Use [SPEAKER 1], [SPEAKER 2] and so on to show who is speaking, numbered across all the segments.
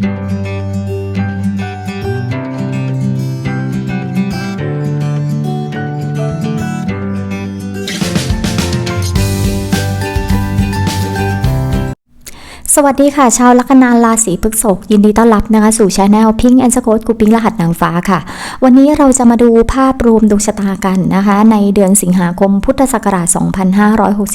[SPEAKER 1] Música สวัสดีค่ะ ชาวลัคนาราศีพฤษภยินดีต้อนรับนะคะ สู่ช anel พิงแอนสโคตกูปิงรหัสนางฟ้าค่ะ วันนี้เราจะมาดูภาพรวมดวงชะตากันนะคะ ในเดือนสิงหาคมพุทธศักราช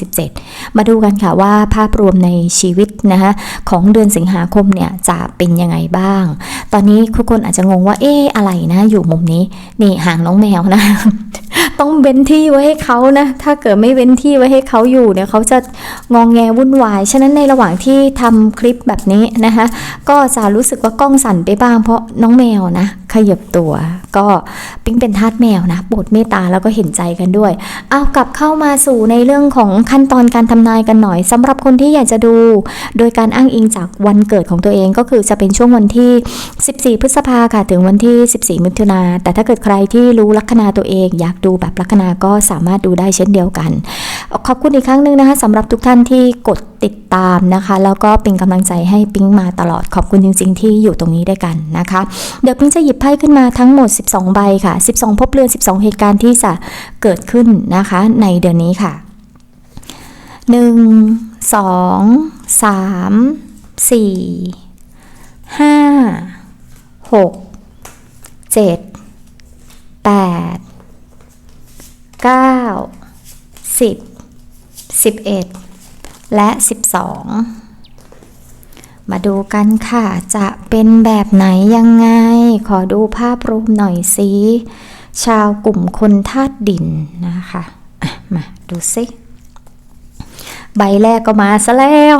[SPEAKER 1] 2567 มาดูกันค่ะว่าภาพรวมในชีวิตนะคะของเดือนสิงหาคมเนี่ยจะเป็นยังไงบ้าง ตอนนี้ทุกคนอาจจะงงว่าเอ๊ะอะไรนะอยู่มุมนี้นี่หางน้องแมวนะต้องเว้นที่ไว้ให้เขานะ ถ้าเกิดไม่เว้นที่ไว้ให้เขาอยู่เนี่ยเขาจะงองแงวุ่นวาย ฉะนั้นในระหว่างที่ททำคลิปแบบนี้นะคะ ก็จะรู้สึกว่ากล้องสั่นไปบ้างเพราะน้องแมวนะขยับตัว ก็ปิ๊งเป็นทาสแมวนะโปรดเมตตาแล้วก็เห็นใจกันด้วย เอากลับเข้ามาสู่ในเรื่องของขั้นตอนการทำนายกันหน่อยสำหรับคนที่อยากจะดู โดยการอ้างอิงจากวันเกิดของตัวเองก็คือจะเป็นช่วงวันที่ 14 พฤษภาค่ะถึงวันที่ 14 มิถุนา แต่ถ้าเกิดใครที่รู้ลัคนาตัวเอง อยากดูแบบลัคนาก็สามารถดูได้เช่นเดียวกัน ขอบคุณอีกครั้งหนึ่งนะคะสำหรับทุกท่านที่กดติดตามนะคะ แล้วก็เป็นกำลังใจให้ปิ๊งมาตลอดขอบคุณจริง ๆ ที่อยู่ตรงนี้ด้วยกันนะคะ เดี๋ยวปิ๊งจะหยิบไพ่ขึ้นมาทั้งหมด 12 ใบค่ะ 12 พบเรือน 12 เหตุการณ์ที่จะเกิดขึ้นนะคะ ในเดือนนี้ค่ะ 1 2 3 4 5 6 7 8 9 10 11 และ 12 มาดูกันค่ะ จะเป็นแบบไหนยังไง ขอดูภาพรวมหน่อยสิชาวกลุ่มคนธาตุดินนะคะมาดูสิใบแรกก็มาซะแล้ว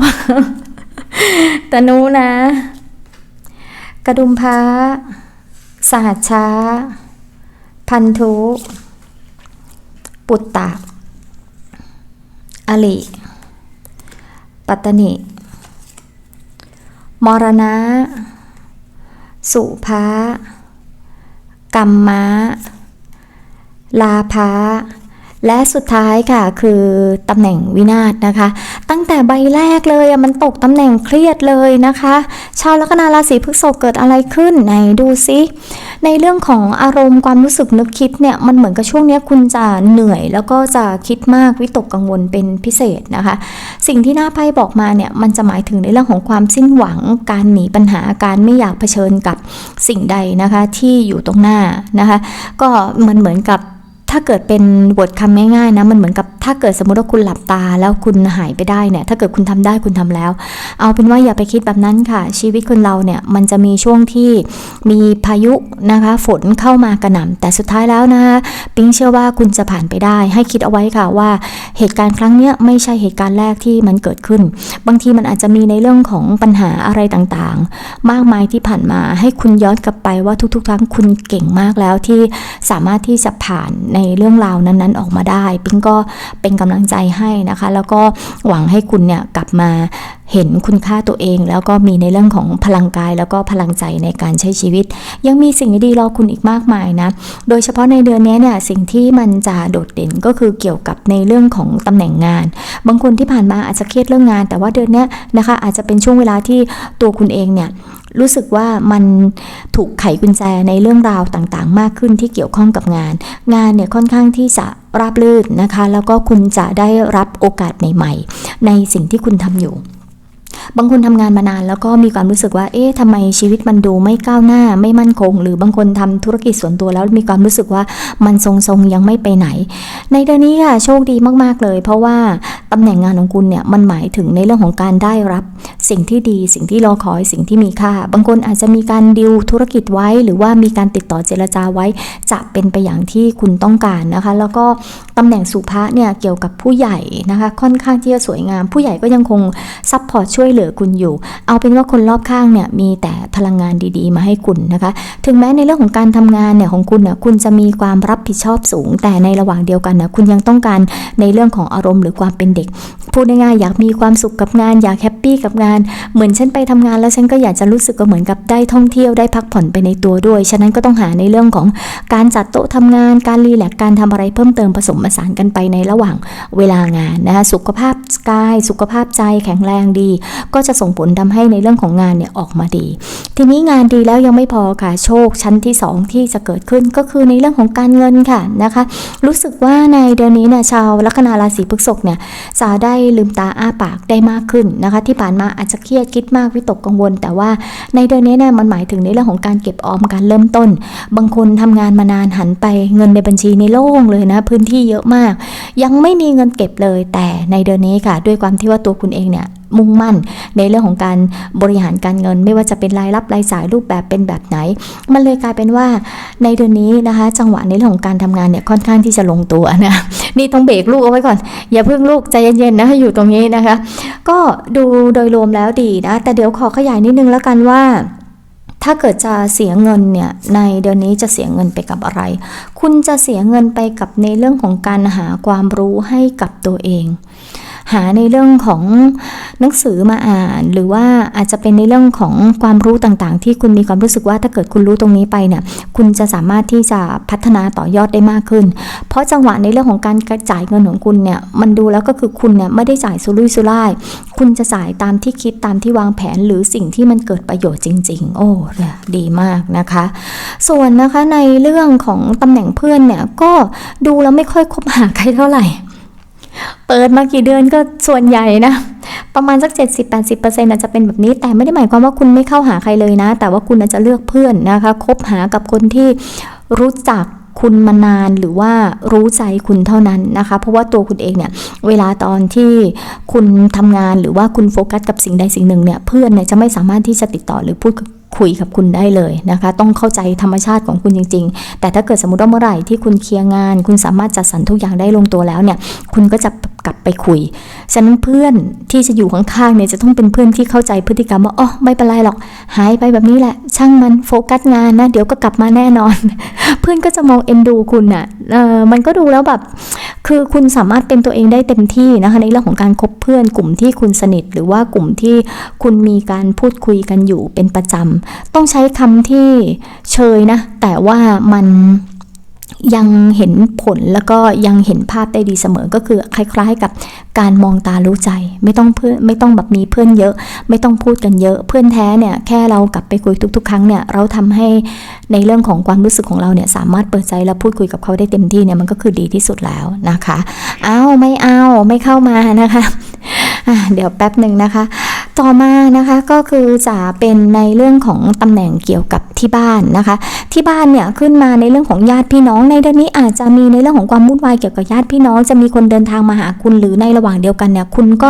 [SPEAKER 1] ตะนูนะ กระดุมพระสหัสช้าพันธุ ปุตตะ ลิ ปัตตนิ มรณะ สุภา กัมมะ ลาภะและสุดท้ายค่ะคือตำแหน่งวินาศนะคะ ตั้งแต่ใบแรกเลยอะมันตกตำแหน่งเครียดเลยนะคะ ชาวลัคนาราศีพฤษภเกิดอะไรขึ้นไหนดูซิในเรื่องของอารมณ์ความรู้สึกนึกคิดเนี่ยมันเหมือนกับช่วงนี้คุณจะเหนื่อย แล้วก็จะคิดมากวิตกกังวลเป็นพิเศษนะคะ สิ่งที่หน้าไพ่บอกมาเนี่ยมันจะหมายถึงในเรื่องของความสิ้นหวัง การหนีปัญหาการไม่อยากเผชิญกับสิ่งใดนะคะที่อยู่ตรงหน้านะคะ ก็มันเหมือนกับ ถ้าเกิดเป็นบทคำง่ายๆนะมันเหมือนกับถ้าเกิดสมมติว่าคุณหลับตาแล้วคุณหายไปได้เนี่ยถ้าเกิดคุณทำได้คุณทำแล้ว เอาเป็นว่าอย่าไปคิดแบบนั้นค่ะ ชีวิตคนเราเนี่ยมันจะมีช่วงที่มีพายุนะคะฝนเข้ามากระหน่ำแต่สุดท้ายแล้วนะคะปิ๊งเชื่อว่าคุณจะผ่านไปได้ ให้คิดเอาไว้ค่ะว่าเหตุการณ์ครั้งเนี้ยไม่ใช่เหตุการณ์แรกที่มันเกิดขึ้น บางทีมันอาจจะมีในเรื่องของปัญหาอะไรต่างๆ มากมายที่ผ่านมาให้คุณย้อนกลับไปว่าทุกๆครั้งคุณเก่งมากแล้วที่สามารถที่จะผ่านในในเรื่องราวนั้นๆ ออกมาได้ ปิ๊งก็เป็นกำลังใจให้นะคะ แล้วก็หวังให้คุณเนี่ยกลับมาเห็นคุณค่าตัวเอง แล้วก็มีในเรื่องของพลังกายแล้วก็พลังใจในการใช้ชีวิต ยังมีสิ่งดีๆรอคุณอีกมากมายนะ โดยเฉพาะในเดือนนี้เนี่ยสิ่งที่มันจะโดดเด่นก็คือเกี่ยวกับในเรื่องของตำแหน่งงาน บางคนที่ผ่านมาอาจจะเครียดเรื่องงาน แต่ว่าเดือนนี้นะคะอาจจะเป็นช่วงเวลาที่ตัวคุณเองเนี่ย รู้สึกว่ามันถูกไขกุญแจในเรื่องราวต่างๆ มากขึ้นที่เกี่ยวข้องกับงาน งานเนี่ยค่อนข้างที่จะราบรื่นนะคะ แล้วก็คุณจะได้รับโอกาสใหม่ ๆ ในสิ่งที่คุณทำอยู่ บางคนทำงานมานานแล้วก็มีความรู้สึกว่า เอ๊ะทำไมชีวิตมันดูไม่ก้าวหน้าไม่มั่นคง หรือบางคนทำธุรกิจส่วนตัวแล้วมีความรู้สึกว่ามันทรงๆยังไม่ไปไหน ในเดือนนี้ค่ะโชคดีมากๆเลย เพราะว่าตำแหน่งงานของคุณเนี่ยมันหมายถึงในเรื่องของการได้รับ สิ่งที่ดีสิ่งที่รอคอยสิ่งที่มีค่า บางคนอาจจะมีการดิวธุรกิจไว้ หรือว่ามีการติดต่อเจรจาไว้ จะเป็นไปอย่างที่คุณต้องการนะคะ แล้วก็ตำแหน่งสุภาเนี่ยเกี่ยวกับผู้ใหญ่นะคะ ค่อนข้างที่จะสวยงาม ผู้ใหญ่ก็ยังคงซัพพอร์ตช่วยเหลือคุณอยู่ เอาเป็นว่าคนรอบข้างเนี่ยมีแต่พลังงานดีๆ มาให้คุณนะคะ ถึงแม้ในเรื่องของการทำงานเนี่ยของคุณเนี่ยคุณจะมีความรับผิดชอบสูง แต่ในระหว่างเดียวกันนะคุณยังต้องการในเรื่องของอารมณ์หรือความเป็นเด็กพูดง่ายๆอยากมีความสุขกับงาน อยากแฮปปี้กับงาน เหมือนฉันไปทำงานแล้วฉันก็อยากจะรู้สึกก็เหมือนกับได้ท่องเที่ยวได้พักผ่อนไปในตัวด้วย ฉะนั้นก็ต้องหาในเรื่องของการจัดโต๊ะทำงาน การรีแลกซ์การทำอะไรเพิ่มเติมผสมผสานกันไปในระหว่างเวลางานนะคะสุขภาพกาย สุขภาพใจแข็งแรงดีก็จะส่งผลทำให้ในเรื่องของงานเนี่ยออกมาดี ทีนี้งานดีแล้วยังไม่พอค่ะโชคชั้นที่ 2 ที่จะเกิดขึ้นก็คือในเรื่องของการเงินค่ะนะคะ รู้สึกว่าในเดือนนี้เนี่ยชาวลัคนาราศีพฤษภเนี่ยจะได้ลืมตาอ้าปากได้มากขึ้นนะคะ ที่ผ่านมาอาจจะเครียดคิดมากวิตกกังวล แต่ว่าในเดือนนี้เนี่ยมันหมายถึงในเรื่องของการเก็บออมการเริ่มต้น บางคนทำงานมานานหันไปเงินในบัญชีในโล่งเลยนะพื้นที่เยอะมาก ยังไม่มีเงินเก็บเลยแต่ในเดือนนี้ค่ะ ด้วยความที่ว่าตัวคุณเองเนี่ย มุ่งมั่น ในเรื่องของการบริหารการเงิน ไม่ว่าจะเป็นรายรับรายจ่ายรูปแบบเป็นแบบไหน มันเลยกลายเป็นว่าในเดือนนี้นะคะ จังหวะในเรื่องของการทำงานเนี่ยค่อนข้างที่จะลงตัวนะนี่ต้องเบรกลูกเอาไว้ก่อน อย่าเพิ่งลูกใจเย็นๆนะให้อยู่ตรงนี้นะคะ ก็ดูโดยรวมแล้วดีนะ แต่เดี๋ยวขอขยายนิดนึงแล้วกันว่าถ้าเกิดจะเสียเงินเนี่ยในเดือนนี้จะเสียเงินไปกับอะไร คุณจะเสียเงินไปกับในเรื่องของการหาความรู้ให้กับตัวเอง หาในเรื่องของหนังสือมาอ่าน หรือว่าอาจจะเป็นในเรื่องของความรู้ต่างๆ ที่คุณมีความรู้สึกว่าถ้าเกิดคุณรู้ตรงนี้ไปเนี่ยคุณจะสามารถที่จะพัฒนาต่อยอดได้มากขึ้น เพราะจังหวะในเรื่องของการกระจ่ายเงินของคุณเนี่ยมันดูแล้วก็คือคุณเนี่ยไม่ได้จ่ายสุรุ่ยสุร่าย คุณจะจ่ายตามที่คิดตามที่วางแผนหรือสิ่งที่มันเกิดประโยชน์จริง ๆ โอ้ดีมากนะคะ ส่วนนะคะในเรื่องของตำแหน่งเพื่อนเนี่ยก็ดูแล้วไม่ค่อยคบหาใครเท่าไหร่ เปิดมากี่เดือนก็ส่วนใหญ่นะ ประมาณสัก 70-80%อาจจะเป็นแบบนี้ แต่ไม่ได้หมายความว่าคุณไม่เข้าหาใครเลยนะ แต่ว่าคุณอาจจะเลือกเพื่อนนะคะคบหากับคนที่รู้จักคุณมานานหรือว่ารู้ใจคุณเท่านั้นนะคะ เพราะว่าตัวคุณเองเนี่ยเวลาตอนที่คุณทำงานหรือว่าคุณโฟกัสกับสิ่งใดสิ่งหนึ่งเนี่ยเพื่อนเนี่ยจะไม่สามารถที่จะติดต่อหรือพูด คุยกับคุณได้เลยนะคะ ต้องเข้าใจธรรมชาติของคุณจริง ๆ แต่ถ้าเกิดสมมติว่าเมื่อไหร่ที่คุณเคลียร์งาน คุณสามารถจัดสรรทุกอย่างได้ลงตัวแล้วเนี่ย คุณก็จะกลับไปคุย ฉะนั้นเพื่อนที่จะอยู่ข้างๆเนี่ยจะต้องเป็นเพื่อนที่เข้าใจพฤติกรรมว่า อ๋อ ไม่เป็นไรหรอก หายไปแบบนี้แหละ ช่างมันโฟกัสงานนะ เดี๋ยวก็กลับมาแน่นอน เพื่อนก็จะมองเอ็นดูคุณอะ เออมันก็ดูแล้วแบบ คือคุณสามารถเป็นตัวเองได้เต็มที่นะคะในเรื่องของการคบเพื่อน กลุ่มที่คุณสนิท หรือว่ากลุ่มที่คุณมีการพูดคุยกันอยู่เป็นประจำต้องใช้คำที่เชยนะ แต่ว่ามัน ยังเห็นผลแล้วก็ยังเห็นภาพได้ดีเสมอ ก็คือคล้ายๆกับการมองตารู้ใจ ไม่ต้องเพื่อนไม่ต้องแบบมีเพื่อนเยอะ ไม่ต้องพูดกันเยอะ เพื่อนแท้เนี่ยแค่เรากลับไปคุยทุก ๆ ครั้งเนี่ยเราทำให้ในเรื่องของความรู้สึกของเราเนี่ยสามารถเปิดใจและพูดคุยกับเขาได้เต็มที่เนี่ยมันก็คือดีที่สุดแล้วนะคะเอาไม่เอาไม่เข้ามานะคะอะเดี๋ยวแป๊บหนึ่งนะคะ ต่อมานะคะก็คือจะเป็นในเรื่องของตำแหน่งเกี่ยวกับที่บ้านนะคะ ที่บ้านเนี่ยขึ้นมาในเรื่องของญาติพี่น้องในเดือนนี้อาจจะมีในเรื่องของความวุ่นวายเกี่ยวกับญาติพี่น้องจะมีคนเดินทางมาหาคุณหรือในระหว่างเดียวกันเนี่ยคุณก็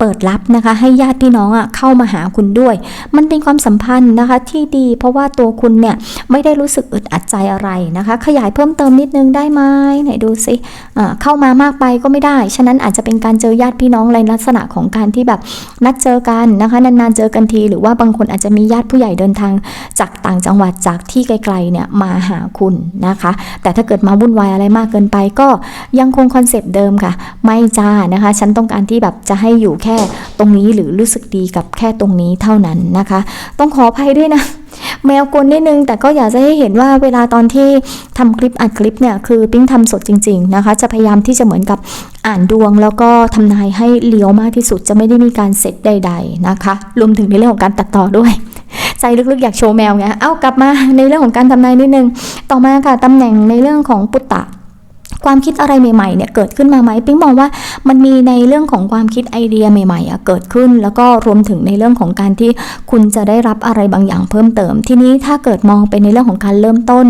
[SPEAKER 1] เปิดรับนะคะให้ญาติพี่น้องอะเข้ามาหาคุณด้วย มันเป็นความสัมพันธ์นะคะที่ดี เพราะว่าตัวคุณเนี่ยไม่ได้รู้สึกอึดอัดใจอะไรนะคะ ขยายเพิ่มเติมนิดนึงได้ไหมไหนดูสิอ่าเข้ามามากไปก็ไม่ได้ ฉะนั้นอาจจะเป็นการเจอญาติพี่น้องในลักษณะของการที่แบบนัดเจอกันนะคะนานๆเจอกันที หรือว่าบางคนอาจจะมีญาติผู้ใหญ่เดินทางจากต่างจังหวัดจากที่ไกลๆเนี่ยมาหาคุณนะคะ แต่ถ้าเกิดมาวุ่นวายอะไรมากเกินไปก็ยังคงคอนเซปต์เดิมค่ะ ไม่จ้านะคะ ฉันต้องการที่แบบจะให้อยู่แค่ตรงนี้หรือรู้สึกดีกับแค่ตรงนี้เท่านั้นนะคะ ต้องขออภัยด้วยนะแมวกลนิดนึง แต่ก็อยากจะให้เห็นว่าเวลาตอนที่ทำคลิปอัดคลิปเนี่ยคือปิ้งทำสดจริง ๆนะคะ จะพยายามที่จะเหมือนกับอ่านดวง แล้วก็ทำนายให้เลี้ยวมากที่สุดจะไม่ได้มีการเสร็จใด ๆนะคะ รวมถึงในเรื่องของการตัดต่อด้วยใจลึกๆอยากโชว์แมวไง เอากลับมาในเรื่องของการทำนายนิดนึง ต่อมาค่ะตำแหน่งในเรื่องของปุตตะ ความคิดอะไรใหม่ๆเนี่ยเกิดขึ้นมาไหมปิ๊งมองว่ามันมีในเรื่องของความคิดไอเดียใหม่ๆอะเกิดขึ้น แล้วก็รวมถึงในเรื่องของการที่คุณจะได้รับอะไรบางอย่างเพิ่มเติม ทีนี้ถ้าเกิดมองไปในเรื่องของการเริ่มต้น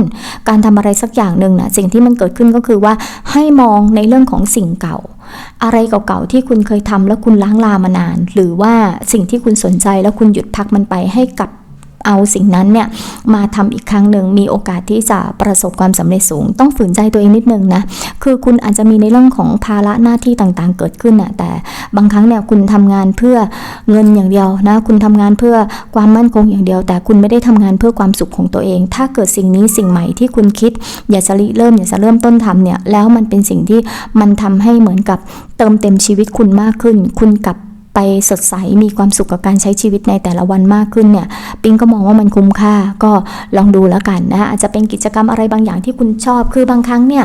[SPEAKER 1] การทำอะไรสักอย่างหนึ่งนะสิ่งที่มันเกิดขึ้นก็คือว่าให้มองในเรื่องของสิ่งเก่า อะไรเก่าๆที่คุณเคยทำแล้วคุณล้างลามานาน หรือว่าสิ่งที่คุณสนใจแล้วคุณหยุดพักมันไปให้กลับ เอาสิ่งนั้นเนี่ยมาทำอีกครั้งหนึ่งมีโอกาสที่จะประสบความสำเร็จสูง ต้องฝืนใจตัวเองนิดนึงนะคือคุณอาจจะมีในเรื่องของภาระหน้าที่ต่างๆ เกิดขึ้นนะแต่บางครั้งเนี่ยคุณทำงานเพื่อเงินอย่างเดียวนะคุณทำงานเพื่อความมั่นคงอย่างเดียว แต่คุณไม่ได้ทำงานเพื่อความสุขของตัวเอง ถ้าเกิดสิ่งนี้สิ่งใหม่ที่คุณคิด อยากจะริเริ่มอยากจะเริ่มต้นทำเนี่ยแล้วมันเป็นสิ่งที่มันทำให้เหมือนกับเติมเต็มชีวิตคุณมากขึ้น คุณกับ ไปสดใสมีความสุขกับการใช้ชีวิตในแต่ละวันมากขึ้นเนี่ยปิงก็มองว่ามันคุ้มค่าก็ลองดูแล้วกันนะอาจจะเป็นกิจกรรมอะไรบางอย่างที่คุณชอบ คือบางครั้งเนี่ย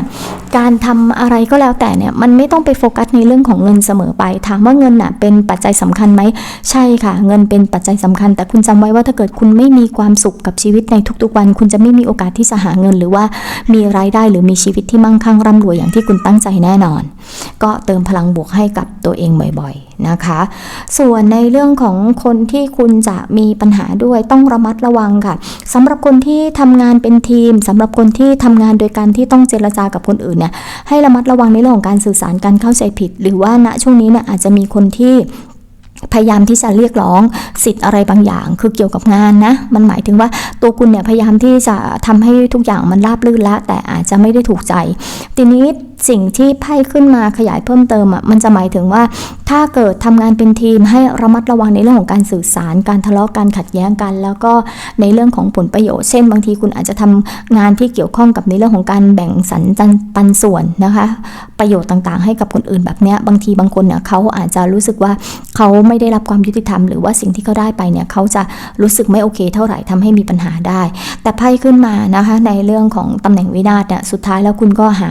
[SPEAKER 1] การทำอะไรก็แล้วแต่เนี่ยมันไม่ต้องไปโฟกัสในเรื่องของเงินเสมอไป ถามว่าเงินน่ะเป็นปัจจัยสำคัญไหมใช่ค่ะ เงินเป็นปัจจัยสำคัญ แต่คุณจำไว้ว่าถ้าเกิดคุณไม่มีความสุขกับชีวิตในทุกๆวัน คุณจะไม่มีโอกาสที่จะหาเงิน หรือว่ามีรายได้หรือมีชีวิตที่มั่งคั่งร่ำรวยอย่างที่คุณตั้งใจแน่นอน ก็เติมพลังบวกให้กับตัวเองบ่อยๆ นะคะ ส่วนในเรื่องของคนที่คุณจะมีปัญหาด้วยต้องระมัดระวังค่ะ สำหรับคนที่ทำงานเป็นทีม สำหรับคนที่ทำงานโดยการที่ต้องเจรจากับคนอื่นเนี่ยให้ระมัดระวังในเรื่องของการสื่อสารการเข้าใจผิด หรือว่าณช่วงนี้เนี่ยอาจจะมีคนที่ พยายามที่จะเรียกร้องสิทธิ์อะไรบางอย่าง คือเกี่ยวกับงานนะ มันหมายถึงว่าตัวคุณเนี่ยพยายามที่จะทำให้ทุกอย่างมันราบรื่นล้วแต่อาจจะไม่ได้ถูกใจ ทีนี้สิ่งที่ไพ่ขึ้นมาขยายเพิ่มเติมอะมันจะหมายถึงว่า ถ้าเกิดทำงานเป็นทีมให้ระมัดระวังในเรื่องของการสื่อสาร การทะเลาะการขัดแย้งกัน แล้วก็ในเรื่องของผลประโยชน์ เช่น บางทีคุณอาจจะทำงานที่เกี่ยวข้องกับในเรื่องของการแบ่งสรรปันส่วนนะคะ ประโยชน์ต่างๆ ให้กับคนอื่นแบบเนี้ยบางทีบางคนเนี่ยเขาอาจจะรู้สึกว่าเขาไม่ได้ได้รับความยุติธรรมหรือว่าสิ่งที่เขาได้ไปเนี่ยเขาจะรู้สึกไม่โอเค เท่าไหร่ทำให้มีปัญหาได้ แต่ไพ่ขึ้นมานะคะในเรื่องของตำแหน่งวินาศเนี่ยสุดท้ายแล้วคุณก็หา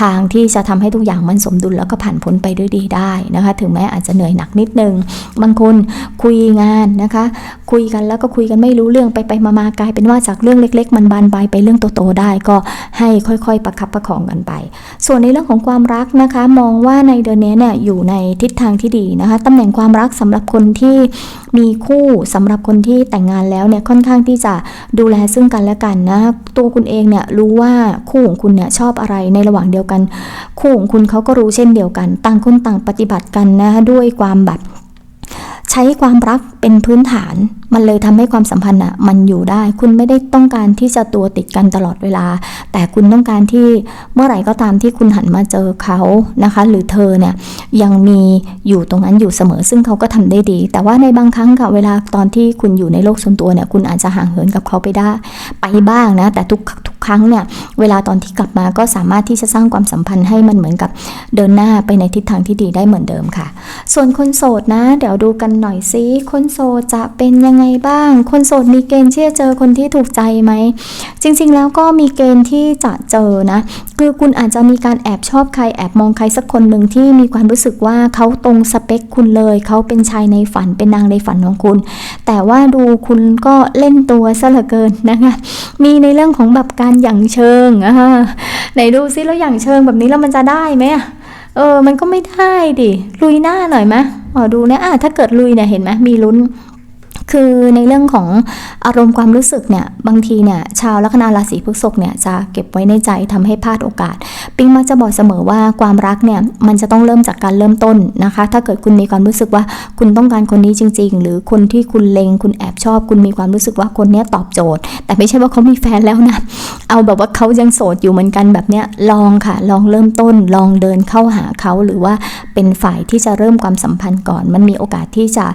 [SPEAKER 1] ทางที่จะทำให้ทุกอย่างมันสมดุลแล้วก็ผ่านพ้นไปด้วยดีได้นะคะ ถึงแม้อาจจะเหนื่อยหนักนิดนึง บางคนคุยงานนะคะ คุยกันแล้วก็คุยกันไม่รู้เรื่องไปไปๆมากลายเป็นว่าจากเรื่องเล็ก ๆ มันบานปลายไปเรื่องโตๆได้ก็ให้ค่อยๆ ประคับประคองกันไป ส่วนในเรื่องของความรักนะคะ มองว่าในเดือนนี้เนี่ยอยู่ในทิศทางที่ดีนะคะตำแหน่งความรักสำหรับคนที่มีคู่สำหรับคนที่แต่งงานแล้วเนี่ยค่อนข้างที่จะดูแลซึ่งกันและกันนะ ตัวคุณเองเนี่ยรู้ว่าคู่ของคุณเนี่ยชอบอะไรในระหว่างเดียวกัน คู่ของคุณเขาก็รู้เช่นเดียวกัน ต่างคนต่างปฏิบัติกันนะด้วยความแบบ ใช้ความรักเป็นพื้นฐาน มันเลยทำให้ความสัมพันธ์อะมันอยู่ได้ คุณไม่ได้ต้องการที่จะตัวติดกันตลอดเวลา แต่คุณต้องการที่เมื่อไหร่ก็ตามที่คุณหันมาเจอเขานะคะ หรือเธอเนี่ยยังมีอยู่ตรงนั้นอยู่เสมอ ซึ่งเขาก็ทำได้ดี แต่ว่าในบางครั้งค่ะเวลาตอนที่คุณอยู่ในโลกส่วนตัวเนี่ยคุณอาจจะห่างเหินกับเขาไปได้ ไปบ้างนะ แต่ทุกทุกครั้งเนี่ย เวลาตอนที่กลับมาก็สามารถที่จะสร้างความสัมพันธ์ให้มันเหมือนกับเดินหน้าไปในทิศทางที่ดีได้เหมือนเดิมค่ะ ส่วนคนโสดนะ เดี๋ยวดูกันหน่อยซิคนโสดจะเป็นยังไงบ้าง คนโสดมีเกณฑ์ที่จะเจอคนที่ถูกใจไหม จริงๆ แล้วก็มีเกณฑ์ที่จะเจอนะ คือคุณอาจจะมีการแอบชอบใครแอบมองใครสักคนหนึ่งที่มีความรู้สึกว่าเขาตรงสเปคคุณเลยเขาเป็นชายในฝันเป็นนางในฝันของคุณ แต่ว่าดูคุณก็เล่นตัวซะเหลือเกินนะคะ มีในเรื่องของแบบการหยั่งเชิงอ่าไหนดูซิแล้วอย่างเชิงแบบนี้แล้วมันจะได้ไหมอะเออ มันก็ไม่ได้ดิ ลุยหน้าหน่อยไหมอ๋อดูนะอะถ้าเกิดลุยเนี่ยเห็นไหมมีลุ้น คือในเรื่องของอารมณ์ความรู้สึกเนี่ยบางทีเนี่ยชาวลัคนาราศีพฤษภเนี่ยจะเก็บไว้ในใจทำให้พลาดโอกาส ปิงมักจะบอกเสมอว่าความรักเนี่ยมันจะต้องเริ่มจากการเริ่มต้นนะคะ ถ้าเกิดคุณมีความรู้สึกว่าคุณต้องการคนนี้จริง ๆ หรือคนที่คุณเลงคุณแอบชอบ คุณมีความรู้สึกว่าคนนี้ตอบโจทย์ แต่ไม่ใช่ว่าเขามีแฟนแล้วนะเอาแบบว่าเขายังโสดอยู่เหมือนกันแบบเนี้ยลองค่ะ ลองเริ่มต้น ลองเดินเข้าหาเขาหรือว่าเป็นฝ่ายที่จะเริ่มความสัมพันธ์ก่อน มันมีโอกาสที่จะ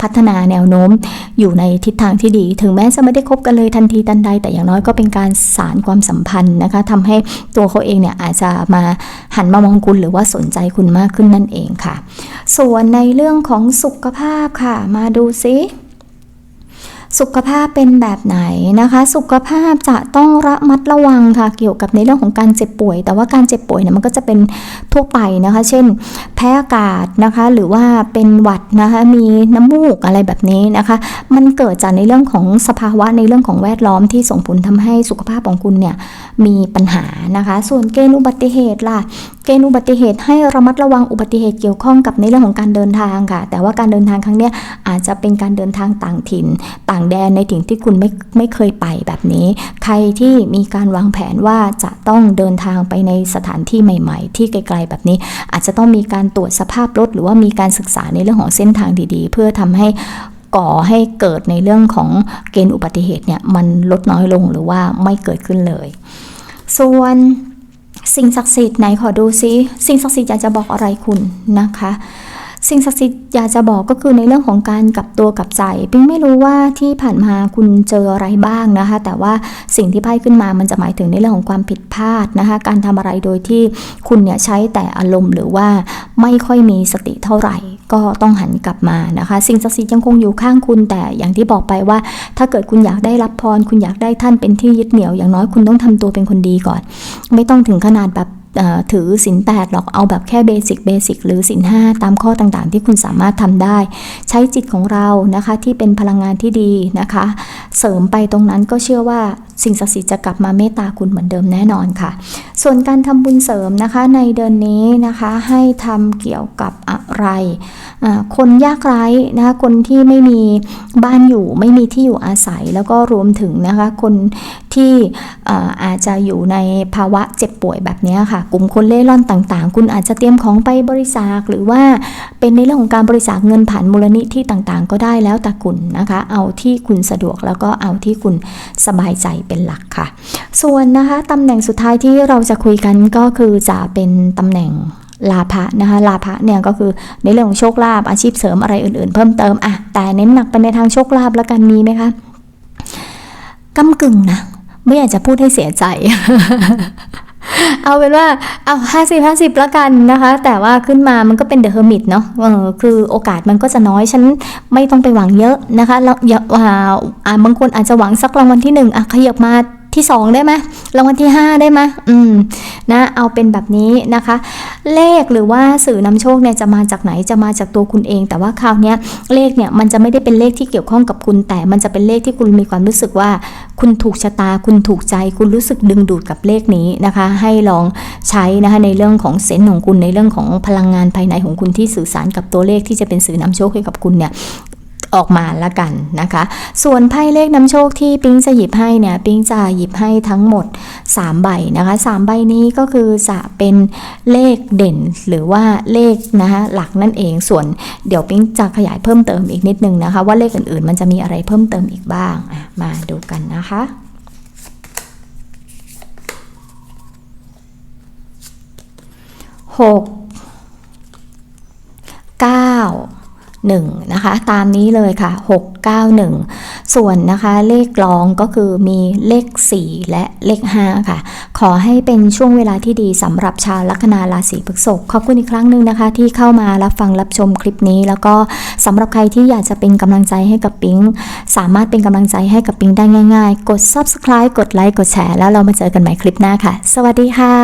[SPEAKER 1] พัฒนาแนวโน้มอยู่ในทิศทางที่ดี ถึงแม้จะไม่ได้คบกันเลยทันทีทันใด แต่อย่างน้อยก็เป็นการสารความสัมพันธ์นะคะทำให้ตัวเขาเองเนี่ยอาจจะมาหันมามองคุณหรือว่าสนใจคุณมากขึ้นนั่นเองค่ะ ส่วนในเรื่องของสุขภาพค่ะ มาดูซิ สุขภาพเป็นแบบไหนนะคะ สุขภาพจะต้องระมัดระวังค่ะ เกี่ยวกับในเรื่องของการเจ็บป่วย แต่ว่าการเจ็บป่วยเนี่ยมันก็จะเป็นทั่วไปนะคะ เช่น แพ้อากาศนะคะ หรือว่าเป็นหวัดนะคะ มีน้ำมูกอะไรแบบนี้นะคะ มันเกิดจากในเรื่องของสภาวะในเรื่องของแวดล้อมที่ส่งผลทำให้สุขภาพของคุณเนี่ยมีปัญหานะคะ ส่วนเกณฑ์อุบัติเหตุล่ะ เกณฑ์อุบัติเหตุให้ระมัดระวังอุบัติเหตุเกี่ยวข้องกับในเรื่องของการเดินทางค่ะ แต่ว่าการเดินทางครั้งนี้อาจจะเป็นการเดินทางต่างถิ่น ต่างแดนในถิ่นที่คุณไม่ไม่เคยไปแบบนี้ ใครที่มีการวางแผนว่าจะต้องเดินทางไปในสถานที่ใหม่ ๆ ที่ไกล ๆ แบบนี้ อาจจะต้องมีการตรวจสภาพรถหรือว่ามีการศึกษาในเรื่องของเส้นทางดีๆ เพื่อทำให้ก่อให้เกิดในเรื่องของเกณฑ์อุบัติเหตุเนี่ยมันลดน้อยลงหรือว่าไม่เกิดขึ้นเลย ส่วน สิ่งศักดิ์สิทธิ์ไหนขอดูซิสิ่งศักดิ์สิทธิ์อยากจะบอกอะไรคุณนะคะ สิ่งศักดิ์สิทธิ์อยากจะบอกก็คือในเรื่องของการกลับตัวกลับใจ ปิ๊งไม่รู้ว่าที่ผ่านมาคุณเจออะไรบ้างนะคะ แต่ว่าสิ่งที่ไพ่ขึ้นมามันจะหมายถึงในเรื่องของความผิดพลาดนะคะ การทำอะไรโดยที่คุณเนี่ยใช้แต่อารมณ์หรือว่าไม่ค่อยมีสติเท่าไหร่ ก็ต้องหันกลับมานะคะ สิ่งศักดิ์สิทธิ์ยังคงอยู่ข้างคุณแต่อย่างที่บอกไปว่า ถ้าเกิดคุณอยากได้รับพร คุณอยากได้ท่านเป็นที่ยึดเหนี่ยวอย่างน้อยคุณต้องทำตัวเป็นคนดีก่อน ไม่ต้องถึงขนาดแบบ ถือสินแปดหรอกเอาแบบแค่เบสิกเบสิกหรือสินห้าตามข้อต่างๆ ที่คุณสามารถทำได้ ใช้จิตของเรานะคะที่เป็นพลังงานที่ดีนะคะ เสริมไปตรงนั้นก็เชื่อว่าสิ่งศักดิ์สิทธิ์จะกลับมาเมตตาคุณเหมือนเดิมแน่นอนค่ะ ส่วนการทำบุญเสริมนะคะในเดือนนี้นะคะให้ทำเกี่ยวกับอะไร คนยากไร้นะคะคนที่ไม่มีบ้านอยู่ไม่มีที่อยู่อาศัยแล้วก็รวมถึงนะคะคน ที่อาจจะอยู่ในภาวะเจ็บป่วยแบบนี้ค่ะ กลุ่มคนเล่ร่อนต่างๆ คุณอาจจะเตรียมของไปบริจาคหรือว่าเป็นในเรื่องของการบริจาคเงินผ่านมูลนิธิต่างๆ ก็ได้แล้วแต่คุณนะคะ เอาที่คุณสะดวกแล้วก็เอาที่คุณสบายใจเป็นหลักค่ะ ส่วนนะคะตำแหน่งสุดท้ายที่เราจะคุยกันก็คือจะเป็นตำแหน่งลาภะนะคะลาภะเนี่ยก็คือในเรื่องของโชคลาภอาชีพเสริมอะไรอื่นๆ เพิ่มเติมอะแต่เน้นหนักไปในทางโชคลาภแล้วกันมีไหมคะกำกึ่งนะ ไม่อยากจะพูดให้เสียใจ เอาเป็นว่าเอาห้าสิบห้าสิบละกันนะคะ แต่ว่าขึ้นมามันก็เป็นเดอะเฮอร์มิตเนาะเออคือโอกาสมันก็จะน้อย ฉันไม่ต้องไปหวังเยอะนะคะแล้วอย่าอ่าบางคนอาจจะหวังสักรางวัลที่หนึ่งอะขยับมา ที่สองได้ไหมรางวัลที่ห้าได้ไหมอืมนะเอาเป็นแบบนี้นะคะ เลขหรือว่าสื่อนำโชคเนี่ยจะมาจากไหนจะมาจากตัวคุณเอง แต่ว่าคราวนี้เลขเนี่ยมันจะไม่ได้เป็นเลขที่เกี่ยวข้องกับคุณ แต่มันจะเป็นเลขที่คุณมีความรู้สึกว่า คุณถูกชะตา คุณถูกใจ คุณรู้สึกดึงดูดกับเลขนี้นะคะ ให้ลองใช้นะคะในเรื่องของเซนส์ของคุณในเรื่องของพลังงานภายในของคุณที่สื่อสารกับตัวเลขที่จะเป็นสื่อนำโชคให้กับคุณเนี่ย ออกมาละกันนะคะ ส่วนไพ่เลขนำโชคที่ปิ๊งจะหยิบให้เนี่ยปิ๊งจะหยิบให้ทั้งหมด 3 ใบนะคะ 3 ใบนี้ก็คือจะเป็นเลขเด่นหรือว่าเลขนะคะหลักนั่นเองส่วนเดี๋ยวปิ๊งจะขยายเพิ่มเติมอีกนิดนึงนะคะ ว่าเลขอื่นๆ มันจะมีอะไรเพิ่มเติมอีกบ้างมาดูกันนะคะหกเก้า 1นะคะตามนี้เลยค่ะ 691 ส่วนนะคะเลขรองก็คือมีเลข 4 และเลข 5 ค่ะ ขอให้เป็นช่วงเวลาที่ดีสำหรับชาวลัคนาราศีพฤษภขอบคุณอีกครั้งหนึ่งนะคะ ที่เข้ามารับฟังรับชมคลิปนี้ แล้วก็สำหรับใครที่อยากจะเป็นกำลังใจให้กับปิง สามารถเป็นกำลังใจให้กับปิงได้ง่ายๆ กด subscribe กดไลค์กดแชร์แล้วเรามาเจอกันใหม่คลิปหน้าค่ะ สวัสดีค่ะ